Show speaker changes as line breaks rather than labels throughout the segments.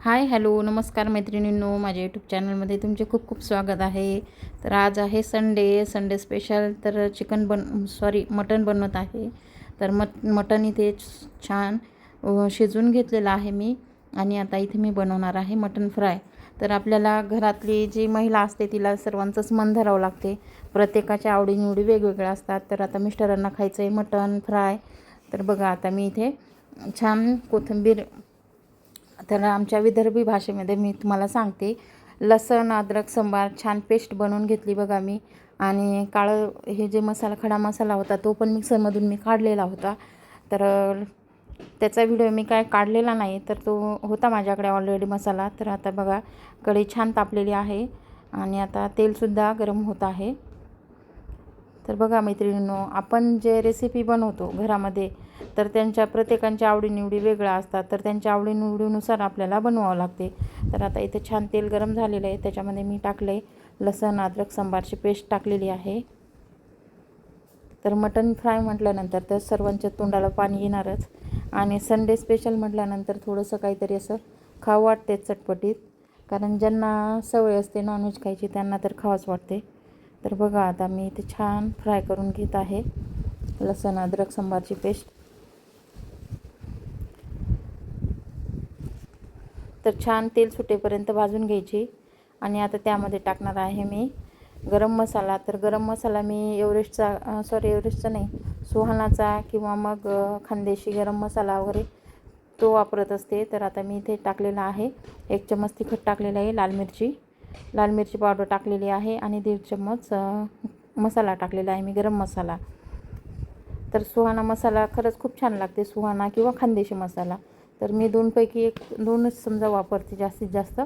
Hi hello नमस्कार मैत्रिणींनो. माझ्या यूट्यूब चॅनलमध्ये तुमचे खूप खूप स्वागत आहे. तर आज आहे संडे संडे स्पेशल तर चिकन बन सॉरी मटन बनवत आहे. तर मट मटन इथे छान शिजून शिजवून घेतलेलं आहे मी. आणि आता इथे मी बनवणार आहे मटन फ्राय तर आपल्याला घरातली जी महिला असते तिला सर्वांचंच मन धरावं लागते. प्रत्येकाच्या आवडीनिवडी वेगवेगळ्या असतात. तर आता मिस्टरांना खायचं आहे मटन फ्राय तर बघा आता मी इथे छान कोथिंबीर तर आमच्या विदर्भी भाषेमध्ये मी तुम्हाला सांगते. लसण अद्रक संबार छान पेस्ट बनवून घेतली बघा मी. आणि काळं हे जे मसाला खडा मसाला होता तो पण मिक्सरमधून मी काढलेला होता. तर त्याचा व्हिडिओ मी काय काढलेला नाही तर तो होता माझ्याकडे ऑलरेडी मसाला. तर आता बघा कढई छान तापलेली आहे. आणि आता तेलसुद्धा गरम होत आहे. तर बघा मैत्रिणींनो आपण जे रेसिपी बनवतो घरामध्ये तर त्यांच्या प्रत्येकांच्या आवडीनिवडी वेगळ्या असतात. तर त्यांच्या आवडीनिवडीनुसार आपल्याला बनवावं लागते. तर आता इथे छान तेल गरम झालेलं आहे. त्याच्यामध्ये मी टाकले लसण अद्रक सांबारची पेस्ट टाकलेली आहे. तर मटन फ्राय म्हटल्यानंतर तर सर्वांच्या तोंडाला पाणी येणारच. आणि संडे स्पेशल म्हटल्यानंतर थोडंसं काहीतरी असं खावं वाटते चटपटीत. कारण ज्यांना सवय असते नॉनव्हेज खायची त्यांना तर खावंच वाटते. तर बघा आता मी इथे छान फ्राय करून घेत आहे. लसण अद्रक सांबारची पेस्ट. तर छान तेल सुटेपर्यंत भाजून घ्यायची. आणि आता त्यामध्ये टाकणार आहे मी गरम मसाला. तर गरम मसाला मी एव्हरेस्टचा सॉरी एव्हरेस्टचा नाही सुहानाचा किंवा मग खानदेशी गरम मसाला वगैरे तो वापरत असते. तर आता मी इथे टाकलेला आहे. एक चम्मच तिखट टाकलेलं आहे लाल मिरची. लाल मिरची पावडर टाकलेली आहे आणि दीड चम्मच मसाला टाकलेला आहे मी गरम मसाला. तर सुहाना मसाला खरंच खूप छान लागते सुहाना किंवा खानदेशी मसाला. तर मी दोनपैकी एक दोनच समजा वापरते जास्तीत जास्त.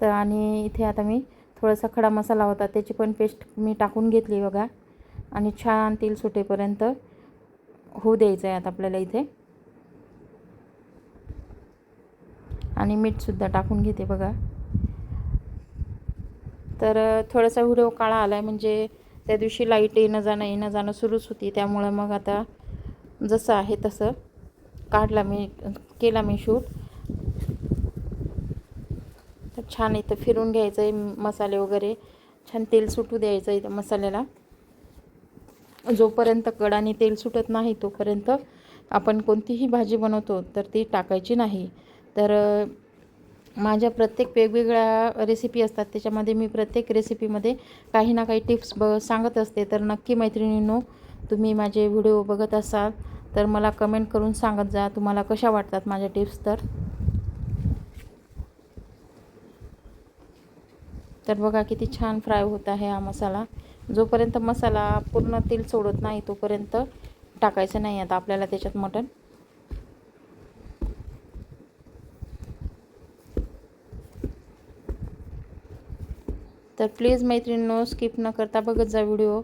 तर आणि इथे आता मी थोडासा खडा मसाला होता त्याची पण पेस्ट मी टाकून घेतली बघा. आणि छान तेल सुटेपर्यंत होऊ द्यायचं आहे आता आपल्याला इथे. आणि मीठसुद्धा टाकून घेते बघा. तर थोडासा व्हिडिओ काळा आला आहे म्हणजे त्या दिवशी लाइट येणं जाणं येणं जाणं सुरूच होती. त्यामुळं मग आता जसं आहे तसं काढला मी केला मी शूट. तर छान इथं फिरून घ्यायचं आहे मसाले वगैरे. छान तेल सुटू द्यायचं इथं मसाल्याला. जोपर्यंत कडाने तेल सुटत नाही तोपर्यंत आपण कोणतीही भाजी बनवतो तर ती टाकायची नाही. तर माझ्या प्रत्येक वेगवेगळ्या रेसिपी असतात त्याच्यामध्ये मी प्रत्येक रेसिपीमध्ये काही ना काही टिप्स ब सांगत असते. तर नक्की मैत्रिणींनो तुम्ही माझे व्हिडिओ बघत असाल. तर मला कमेंट करून सांगत जा तुम्हाला कशा वाटतात माझ्या टिप्स तर? तर बघा किती छान फ्राय होत आहे हा मसाला. जोपर्यंत मसाला पूर्ण तेल सोडत नाही तोपर्यंत टाकायचं नाही आता आपल्याला त्याच्यात मटण. तर प्लीज मैत्रिणींनो स्किप न करता बघत जा व्हिडिओ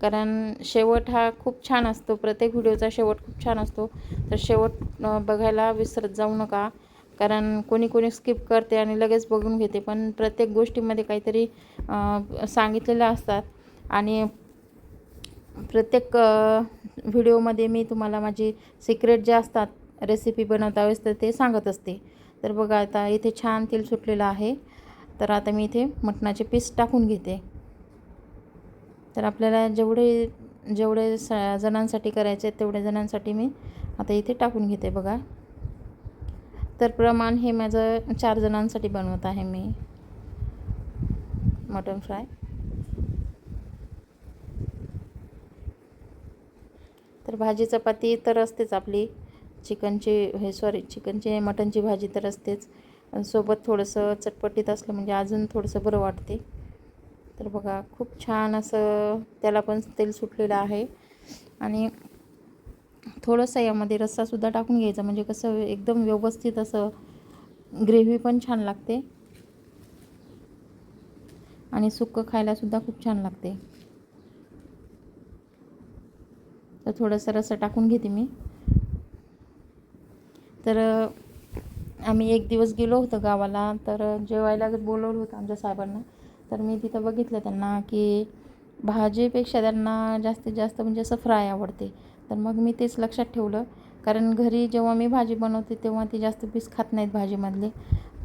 कारण शेवट हा खूप छान असतो. प्रत्येक व्हिडिओचा शेवट खूप छान असतो. तर शेवट बघायला विसरत जाऊ नका. कारण कोणी कोणी स्किप करते आणि लगेच बघून घेते. पण प्रत्येक गोष्टीमध्ये काहीतरी सांगितलेलं असतात. आणि प्रत्येक व्हिडिओमध्ये मी तुम्हाला माझी सिक्रेट जे असतात रेसिपी बनवता वेळेस तर ते सांगत असते. तर बघा आता इथे छान तेल सुटलेलं आहे. तर आता मी इथे मटणाचे पीस टाकून घेते. तर आपल्याला जेवढे जेवढे स जणांसाठी करायचे आहेत तेवढ्या जणांसाठी मी आता इथे टाकून घेते बघा. तर प्रमाण हे माझं चार जणांसाठी बनवत आहे मी. Mutton fry. तर भाजी चपाती तर असतेच आपली. चिकनची हे सॉरी चिकनची मटनची भाजी तर असतेच. सोबत थोडंसं चटपटीत असलं म्हणजे अजून थोडंसं बरं वाटते. तर बघा खूप छान असं त्याला पण तेल सुटलेलं आहे. आणि थोडंसं यामध्ये रस्सासुद्धा टाकून घ्यायचा म्हणजे कसं एकदम व्यवस्थित असं ग्रेव्ही पण छान लागते. आणि सुक्कं खायलासुद्धा खूप छान लागते. तर थोडंसं रस्सा टाकून घेते मी. तर आम्ही एक दिवस गेलो होतो गावाला तर जेवायला बोलवलं होतं आमच्या साहेबांना. तर मी तिथं बघितलं त्यांना की भाजीपेक्षा त्यांना जास्तीत जास्त म्हणजे असं फ्राय आवडते. तर मग मी तेच लक्षात ठेवलं. कारण घरी जेव्हा मी भाजी बनवते तेव्हा ते जास्त पीस खात नाहीत भाजीमधले.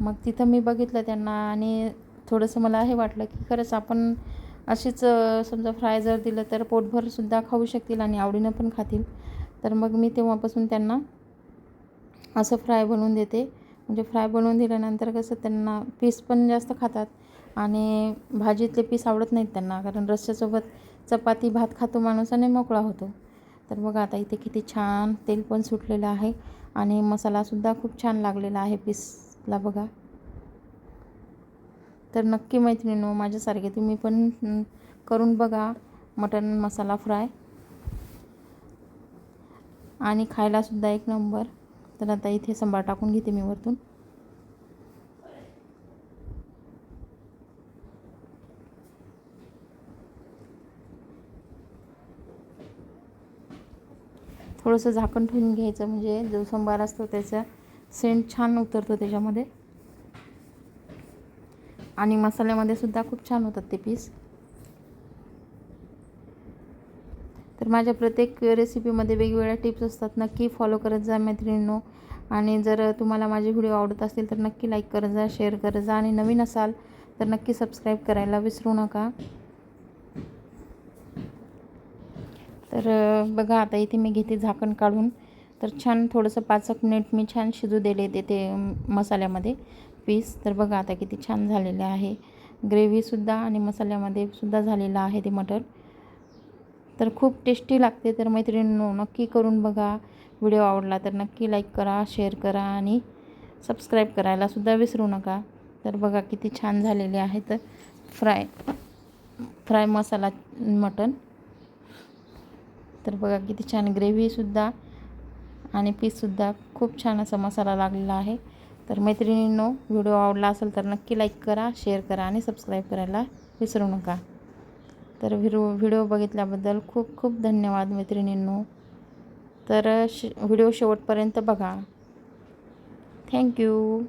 मग तिथं मी बघितलं त्यांना आणि थोडंसं मला हे वाटलं की खरंच आपण अशीच समजा फ्राय जर दिलं तर पोटभरसुद्धा खाऊ शकतील आणि आवडीनं पण खातील. तर मग मी तेव्हापासून त्यांना असं फ्राय बनवून देते. म्हणजे फ्राय बनवून दिल्यानंतर कसं त्यांना पीस पण जास्त खातात आणि भाजीतले पीस आवडत नाहीत त्यांना कारण रस्स्यासोबत चपाती भात खातो माणूस आणि मोकळा होतो. तर बघा आता इथे किती छान तेल पण सुटलेलं आहे आणि मसालासुद्धा खूप छान लागलेला आहे पीसला बघा. तर नक्की मैत्रिणीनो माझ्यासारखे तुम्ही पण करून बघा मटन मसाला फ्राय. आणि खायलासुद्धा एक नंबर. तर आता इथे सांबार टाकून घेते मी वरतून. थोडंसं झाकण ठेवून घ्यायचं म्हणजे जो संभार असतो त्याचा सेंट छान उतरतो त्याच्यामध्ये. आणि मसाल्यामध्ये सुद्धा खूप छान होतात ते पीस तर माझ्या प्रत्येक रेसिपीमध्ये वेगवेगळ्या टिप्स असतात. नक्की फॉलो करत जा मैत्रिणींनो. आणि जर तुम्हाला माझे व्हिडिओ आवडत असतील तर नक्की लाईक करत जा शेअर करत जा. आणि नवीन असाल तर नक्की सबस्क्राईब करायला विसरू नका. तर बघा आता इथे मी घेते झाकण काढून. तर छान थोडंसं पाच एक मिनिट मी छान शिजू दिले ते ते मसाल्यामध्ये पीस. तर बघा आता किती छान झालेले आहे. ग्रेव्हीसुद्धा आणि मसाल्यामध्ये सुद्धा झालेलं आहे ते मटर. तर खूप टेस्टी लागते. तर मैत्रिणींनो नक्की करून बघा. व्हिडिओ आवडला तर नक्की लाईक करा शेअर करा आणि सबस्क्राईब करायलासुद्धा विसरू नका. तर बघा किती छान झालेले आहेत फ्राय फ्राय मसाला मटन तर बघा किती छान ग्रेव्हीसुद्धा आणि पीससुद्धा खूप छान असा मसाला लागलेला आहे. तर मैत्रिणींनो व्हिडिओ आवडला असेल तर नक्की लाईक करा शेअर करा आणि सबस्क्राईब करायला विसरू नका. तर व्हिडिओ व्हिडिओ बघितल्याबद्दल खूप खूप धन्यवाद मैत्रिणींनो. तर श व्हिडिओ शेवटपर्यंत बघा. थँक्यू